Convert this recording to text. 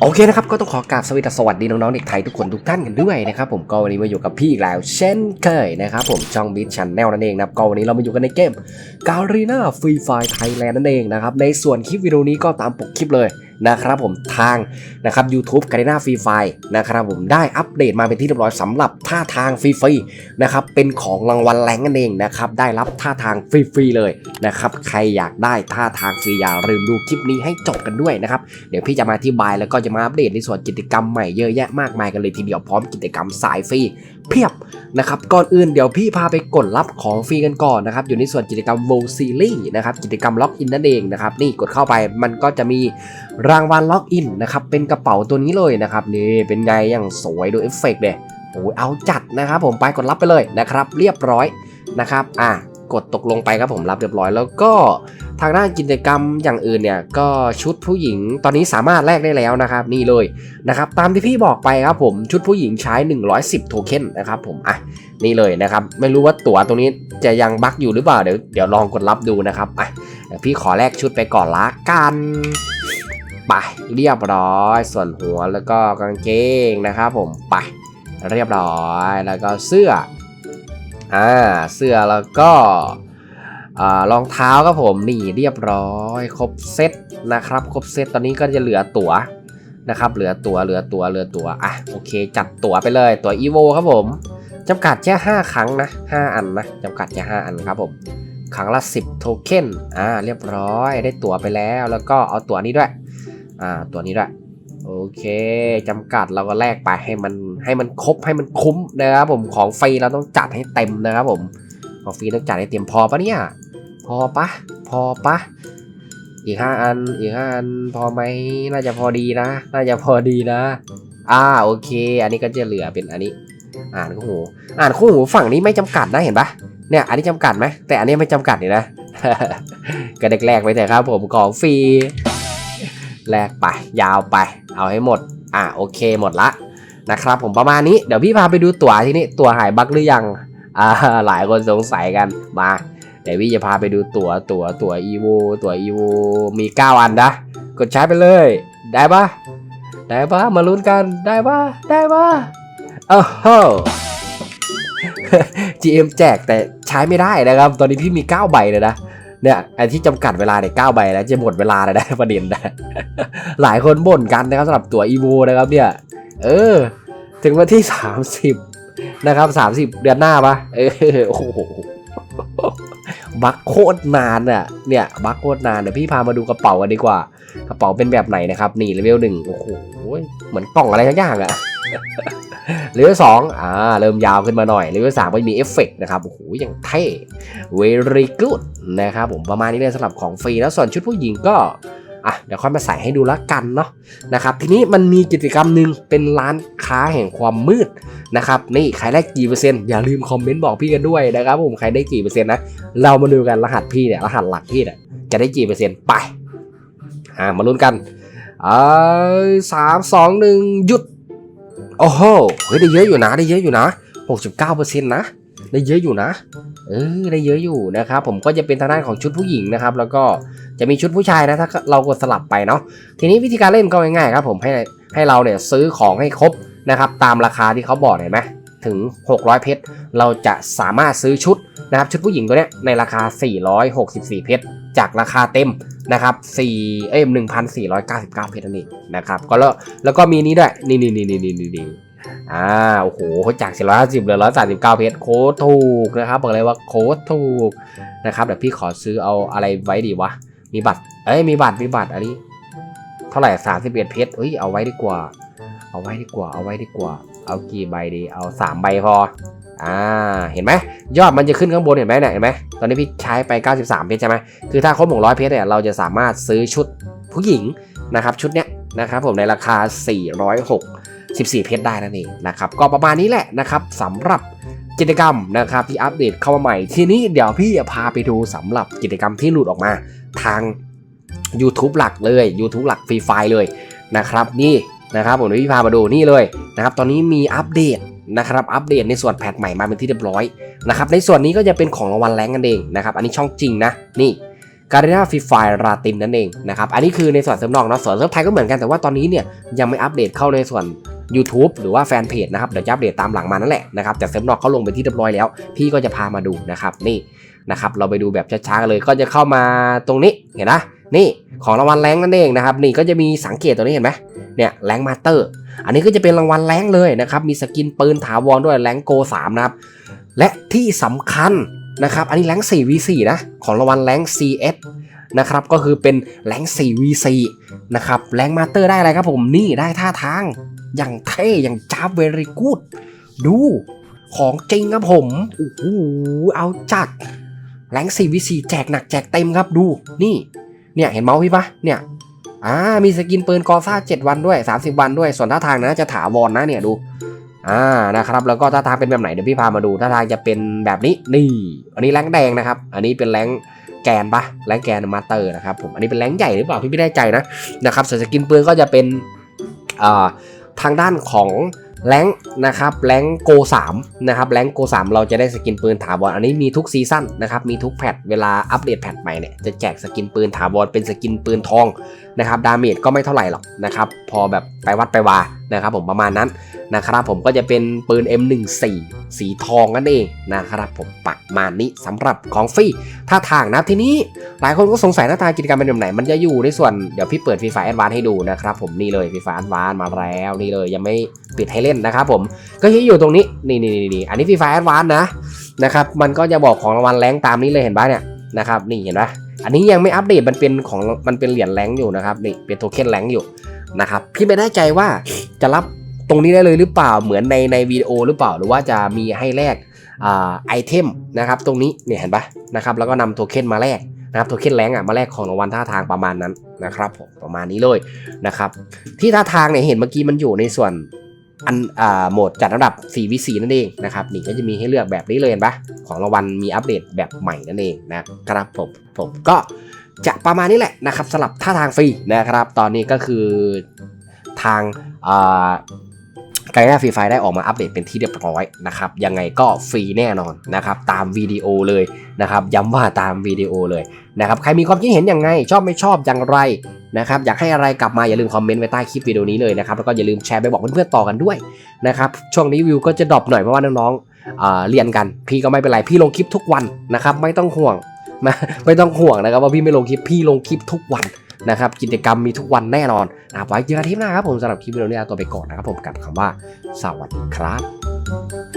โอเคนะครับ ก็ต้องขอกราบสวัสดีสวัสดีน้องๆเด็กไทยทุกคนทุกท่านกันด้วยนะครับผมก็วันนี้มาอยู่กับพี่อีกแล้ว เช่นเคยนะครับผมช่องบิ๊กชันแนลนั่นเองนะครับก็วันนี้เรามาอยู่กันในเกมการีนาฟรีไฟไทยแลนด์นั่นเองนะครับในส่วนคลิปวิดีโอนี้ก็ตามปกคลิปเลย นะครับผมทางนะครับ YouTube การีนาฟรีไฟนะครับผมได้อัปเดตมาเป็นที่เรียบร้อยสำหรับท่าทางฟรีๆนะครับเป็นของรางวัลแรงนั่นเองนะครับได้รับท่าทางฟรีๆเลยนะครับใครอยากได้ท่าทางฟรีอย่าลืมดูคลิปนี้ให้จบกันด้วยนะครับเดี๋ยวพี่จะมาอธิบายแล้วก็จะมาอัปเดตในส่วนกิจกรรมใหม่เยอะแยะมากมายกันเลยทีเดียวพร้อมกิจกรรมสายฟรี เพียบนะครับก่อนอื่นเดี๋ยวพี่พาไปกดรับของฟรีกันก่อนนะครับอยู่ในส่วนกิจกรรมโวซีลี่นะครับกิจกรรมล็อกอินนั่นเองนะครับนี่กดเข้าไปมันก็จะมีรางวัลล็อกอินนะครับเป็นกระเป๋าตัวนี้เลยนะครับนี่เป็นไงอย่างสวยดูเอฟเฟกต์เลยโอ้ยเอาจัดนะครับผมไปกดรับไปเลยนะครับเรียบร้อยนะครับอะ กดตกลงไปครับผมรับเรียบร้อย แล้วก็ทางด้านกิจกรรมอย่างอื่นเนี่ยก็ชุดผู้หญิงตอนนี้สามารถแลกได้แล้วนะครับ นี่เลยนะครับตามที่พี่บอกไปครับผมชุดผู้หญิงใช้ 110 โทเค็นนะครับผมอะนี่เลยนะครับไม่รู้ว่าตั๋วตรงนี้จะยังบั๊กอยู่หรือเปล่าเดี๋ยวเดี๋ยวลองกดรับดูนะครับอะพี่ขอแลกชุดไปก่อนละกันไปเรียบร้อย ส่วนหัวแล้วก็กางเกงนะครับผมไปเรียบร้อยแล้วก็เสื้อ อ่าเสื้อแล้วก็รองเท้าครับผมนี่เรียบร้อย ครบเซตนะครับ ครบเซตตอนนี้ก็จะเหลือตั๋วนะครับ เหลือตั๋วเหลือตั๋วเหลือตั๋วอะโอเค จัดตั๋วไปเลยตั๋ว EVO ครับผมจำกัดแค่5ครั้งนะ5อันนะจำกัดแค่5อันครับผมครั้งละ 10 โทเค็นอ่าเรียบร้อยได้ตั๋วไปแล้ว แล้วก็เอาตั๋วนี้ด้วยอ่าตั๋วนี้ด้วย โอเคจำกัดเราก็แลกไปให้มันให้มันครบให้มันคุ้มนะครับผมของฟรีเราต้องจัดให้เต็มนะครับผมของฟรีต้องจัดให้เต็มพอปะเนี่ย พอปะพอปะอีกห้าอันอีกห้าอันพอไหมน่าจะพอดีนะ น่าจะพอดีนะ อ่าโอเค อันนี้ก็จะเหลือเป็นอันนี้ อ่านคู่หู อ่านคู่หูฝั่งนี้ไม่จำกัดนะเห็นปะเนี่ยอันนี้จำกัดไหมแต่อันนี้ไม่จำกัดนี่นะก็แรกๆไปเถอะครับผมของฟรีแลกไปยาวไป เอาให้หมด อ่าโอเคหมดละนะครับผมประมาณนี้เดี๋ยวพี่พาไปดูตั๋วที่นี่ตั๋วหายบั๊กหรือยังอ่าหลายคนสงสัยกันมาเดี๋ยวพี่จะพาไปดูตัวตัวตั๋ว evo ตัว evo มี 9 อันนะ กดใช้ไปเลย ได้ปะได้ปะมาลุ้นกันได้ปะได้ปะโอ้โห GM แจกแต่ใช้ไม่ได้นะครับ ตอนนี้พี่มี 9 ใบเลยนะ เนี่ยไอที่จำกัดเวลาเนี่ย9ใบแล้วจะหมดเวลาเลยนะประเด็นนะหลายคนบ่นกันนะครับสำหรับตัว evo นะครับเนี่ย เออ ถึงวันที่ 30 นะครับ 30 เดือนหน้าปะเออโอ้โหบักโคตรนานอะเนี่ยบักโคตรนานเดี๋ยวพี่พามาดูกระเป๋ากันดีกว่ากระเป๋าเป็นแบบไหนนะครับ นี่เลเวลหนึ่งโอ้โหเหมือนกล่องอะไรทั้งอย่างอะ เลเวลสองอ่าเริ่มยาวขึ้นมาหน่อยเลเวลสามก็มีเอฟเฟกต์นะครับโอ้โหอย่างเท่ very good นะครับผมประมาณนี้เลยสำหรับของฟรีแล้วส่วนชุดผู้หญิงก็อะเดี๋ยวค่อยมาใส่ให้ดูละกันเนาะนะครับทีนี้มันมีกิจกรรมหนึ่งเป็นร้านค้าแห่งความมืดนะครับนี่ใครได้กี่เปอร์เซ็นต์อย่าลืมคอมเมนต์บอกพี่กันด้วยนะครับผมใครได้กี่เปอร์เซ็นต์นะเรามาดูกันรหัสพี่เนี่ยรหัสหลักพี่เนี่ยจะได้กี่เปอร์เซ็นต์ไปอ่ามาลุ้นกันอ่าสามสองหนึ่งหยุด โอ้โหเฮ้ยได้เยอะอยู่นะได้เยอะอยู่นะหกสิบเก้าเปอร์เซ็นต์นะได้เยอะอยู่นะเออได้เยอะอยู่นะครับผมก็จะเป็นทางด้านของชุดผู้หญิงนะครับ แล้วก็จะมีชุดผู้ชายนะถ้าเรากดสลับไปเนาะทีนี้วิธีการเล่นก็ง่ายๆครับผมให้ให้เราเนี่ยซื้อของให้ครบนะครับ ตามราคาที่เขาบอกเห็นไหมถึง 600 เพชร เราจะสามารถซื้อชุดนะครับชุดผู้หญิงตัวเนี้ยในราคา 464 เพชร จากราคาเต็มนะครับ4เอ้ย1,499 เพชรนั่นเองนะครับก็แล้วแล้วก็มีนี้ด้วยนี่นี่นี่นี่นี่นี่อ่าโอ้โหจาก 450เหลือ 139 เพชรโคตรถูกนะครับบอกเลยว่าโคตรถูกนะครับเดี๋ยวพี่ขอซื้อเอาอะไรไว้ดีวะ มีบัตรเอ้ยมีบัตรมีบัตรอันนี้เท่าไหร่สามสิบเอ็ดเพชรเอ้ยเอาไว้ดีกว่า เอาไว้ดีกว่าเอาไว้ดีกว่า เอากี่ใบดีเอาสามใบพออ่าเห็นไหม ยอดมันจะขึ้นข้างบนเห็นไหมเนี่ยเห็นไหมตอนนี้พี่ใช้ไป 93 เพชรใช่ไหมคือถ้าครบ100 เพชรเนี่ยเราจะสามารถซื้อชุดผู้หญิงนะครับชุดเนี้ยนะครับผมในราคา 406 14 เพชรได้นั่นเองนะครับก็ประมาณนี้แหละนะครับสำหรับกิจกรรมนะครับที่อัปเดตเข้ามาใหม่ ทีนี้เดี๋ยวพี่จะพาไปดูสำหรับกิจกรรมที่หลุดออกมาทาง YouTube หลักเลย YouTube หลักฟรีไฟเลยนะครับนี่นะครับผมเดี๋ยวพี่พามาดูนี่เลยนะครับตอนนี้มีอัปเดต นะครับอัปเดตในส่วนแพทใหม่มาเป็นที่เรียบร้อยนะครับในส่วนนี้ก็จะเป็นของรางวัลแรงกันเองนะครับอันนี้ช่องจริงนะนี่การีนาฟรีไฟราตินนั่นเองนะครับอันนี้คือในส่วนเซิร์ฟนอกเนาะส่วนเซิร์ฟไทยก็เหมือนกันแต่ว่าตอนนี้เนี่ยยังไม่อัปเดตเข้าในส่วน YouTube หรือว่าแฟนเพจนะครับเดี๋ยวจะอัปเดตตามหลังมานั่นแหละนะครับแต่เซิร์ฟนอกเขาลงไปที่เรียบร้อยแล้ว พี่ก็จะพามาดูนะครับนี่นะครับเราไปดูแบบช้าๆกันเลยก็จะเข้ามาตรงนี้เห็นนะ นี่ของรางวัลแรงนั่นเองนะครับนี่ก็จะมีสังเกตตัวนี้เห็นไหมเนี่ยแรงมาเตอร์ อันนี้ก็จะเป็นรางวัลแรงเลยนะครับมีสกินปืนถาวรด้วยแรงโก3นะครับและที่สำคัญนะครับอันนี้แรง 4v4 นะของรางวัลแรง CS นะครับก็คือเป็นแรง 4v4 นะครับแรงมาเตอร์ได้อะไรครับผมนี่ได้ท่าทาง อย่างเท่อย่างจ้าเวรีกูดดูของจริงครับผมโอ้โหเอาจัดแรง 4v4 แจกหนักแจกเต็มครับดูนี่ เนี่ยเห็นเมาส์พี่ปะเนี่ยอ่ามีสกินปืนกอซ่า7วันด้วย 30 วันด้วย ส่วนท่าทางนะจะถาวรนนะเนี่ยดูอ่านะครับแล้วก็ท่าทางเป็นแบบไหนเดี๋ยวพี่พามาดูท่าทางจะเป็นแบบนี้นี่ อันนี้แรงแดงนะครับ อันนี้เป็นแรงแกนปะแรงแกนมาเตอร์นะครับผมอันนี้เป็นแรงใหญ่หรือเปล่าพี่ไม่แน่ใจนะนะครับส่วนสกินปืนก็จะเป็นอ่าทางด้านของ แรงนะครับแรงโก3นะครับแรงโก3เราจะได้สกินปืนถาวรอันนี้มีทุกซีซั่นนะครับมีทุกแพทเวลาอัปเดตแพทใหม่เนี่ยจะแจกสกินปืนถาวรเป็นสกินปืนทองนะครับดาเมจก็ไม่เท่าไหร่หรอกนะครับพอแบบไปวัดไปวานะครับผมประมาณนั้น นะครับผมก็จะเป็นปืน M14 สีทองนั่นเองนะครับผมประมานี้สำหรับของฟรีท่าทางนะทีนี้หลายคนก็สงสัยหน้าตากิจกรรมเป็นแบบไหน มันจะอยู่ในส่วนเดี๋ยวพี่เปิดฟีฟ่าแอดวานให้ดูนะครับผมนี่เลยฟีฟ่าแอดวานมาแล้วนี่เลยยังไม่ปิดให้เล่นนะครับผมก็จะอยู่ตรงนี้นี่นี่นี่นี่อันนี้ฟีฟ่าแอดวานนะนะครับมันก็จะบอกของรางวัลแรงตามนี้เลยเห็นปะเนี่ยนะครับนี่เห็นปะอันนี้ยังไม่อัปเดตมันเป็นของมันเป็นเหรียญแรงอยู่นะครับนี่เป็นโทเค็นแรงอยู่นะครับพี่ไม่แน่ใจว่าจะรับ ตรงนี้ได้เลยหรือเปล่าเหมือนในในวิดีโอหรือเปล่าหรือว่าจะมีให้แลกอ่าไอเทมนะครับตรงนี้เนี่ยเห็นปะนะครับแล้วก็นำโทเค็นมาแลกนะครับโทเค็นแรงอะมาแลกของรางวัลท่าทางประมาณนั้นนะครับผมประมาณนี้เลยนะครับที่ท่าทางเนี่ยเห็นเมื่อกี้มันอยู่ในส่วนอันอ่าโหมดจัดระดับ4วิ4นั่นเองนะครับนี่ก็จะมีให้เลือกแบบนี้เลยเห็นปะของรางวัลมีอัปเดตแบบใหม่นั่นเองนะครับผมผมก็จะประมาณนี้แหละนะครับสำหรับท่าทางฟรีนะครับ ตอนนี้ก็คือทางอ่า ไกด์ฟรีไฟได้ออกมาอัปเดตเป็นที่เรียบร้อยนะครับยังไงก็ฟรีแน่นอนนะครับตามวิดีโอเลยนะครับย้ำว่าตามวิดีโอเลยนะครับใครมีความคิดเห็นอย่างไง ชอบไม่ชอบอย่างไรนะครับอยากให้อะไรกลับมาอย่าลืมคอมเมนต์ไว้ใต้คลิปวิดีโอนี้เลยนะครับแล้วก็อย่าลืมแชร์ไปบอกเพื่อนๆต่อกันด้วยนะครับช่วงนี้วิวก็จะดรอปหน่อยเพราะว่าน้องๆเรียนกัน พี่ก็ไม่เป็นไรพี่ลงคลิปทุกวันนะครับไม่ต้องห่วงไม่ต้องห่วงนะครับว่าพี่ไม่ลงคลิปพี่ลงคลิปทุกวัน นะครับกิจกรรมมีทุกวันแน่นอนนะครับไว้เจอกันคลิปหน้าครับผมสำหรับคลิปวิดีโอนี้ตัวไปก่อนนะครับผมกับคำว่าสวัสดีครับ